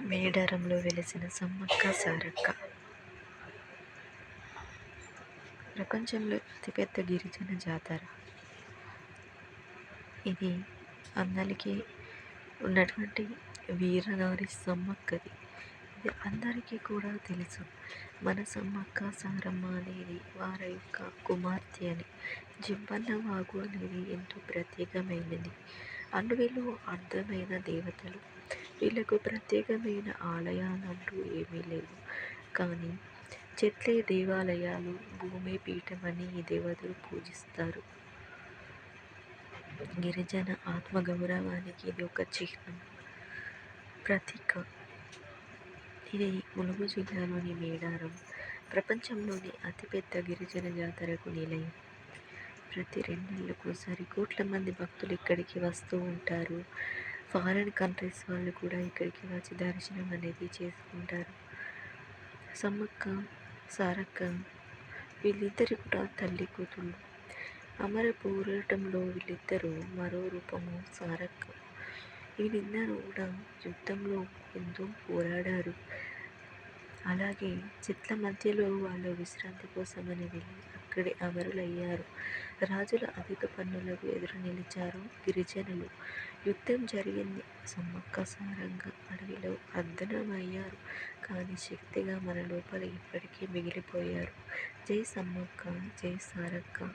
మేడారంలో వెలిసిన సమ్మక్క సారక్క. ప్రపంచంలో అతిపెద్ద గిరిజన జాతర. ఇది అందరికీ ఉన్నటువంటి వీరనారి సమ్మక్కది. ఇది అందరికీ కూడా తెలుసు. మన సమ్మక్క సారమ్మ అనేది వారి యొక్క కుమార్తె అని. జింబన్న వాగు అనేది ఎంతో ప్రత్యేకమైనది. అడవిలో అర్థమైన దేవతలు. వీళ్ళకు ప్రత్యేకమైన ఆలయాలంటూ ఏమీ లేవు కానీ చెట్లే దేవాలయాలు భూమి పీఠమని ఈ దేవతలు పూజిస్తారు. గిరిజన ఆత్మగౌరవానికి ఇది ఒక చిహ్నం. ప్రతీక. ఇది ములుగు జిల్లాలోని మేడారం. ప్రపంచంలోని అతిపెద్ద గిరిజన జాతరకు నిలయం. ప్రతి రెండేళ్ళకోసారి కోట్ల మంది భక్తులు ఇక్కడికి వస్తూ ఉంటారు. ఫారిన్ కంట్రీస్ వాళ్ళు కూడా ఇక్కడికి వచ్చి దర్శనం అనేది చేసుకుంటారు. సమ్మక్క సారక్క వీళ్ళిద్దరు కూడా తల్లి కూతుళ్ళు. అమర పోరాటంలో వీళ్ళిద్దరూ మరో రూపము సారక్క. వీళ్ళిద్దరూ కూడా యుద్ధంలో ఎంతో పోరాడారు. అలాగే చెట్ల మధ్యలో వాళ్ళు విశ్రాంతి కోసమని వెళ్ళి అక్కడే అమరులయ్యారు. రాజుల అధిక పన్నులకు ఎదురు నిలిచారు గిరిజనులు. యుద్ధం జరిగింది. సమ్మక్క సారంగ అడవిలో అర్ధనమయ్యారు. కానీ శక్తిగా మన లోపల ఇప్పటికీ మిగిలిపోయారు. జై సమ్మక్క జై సారక్క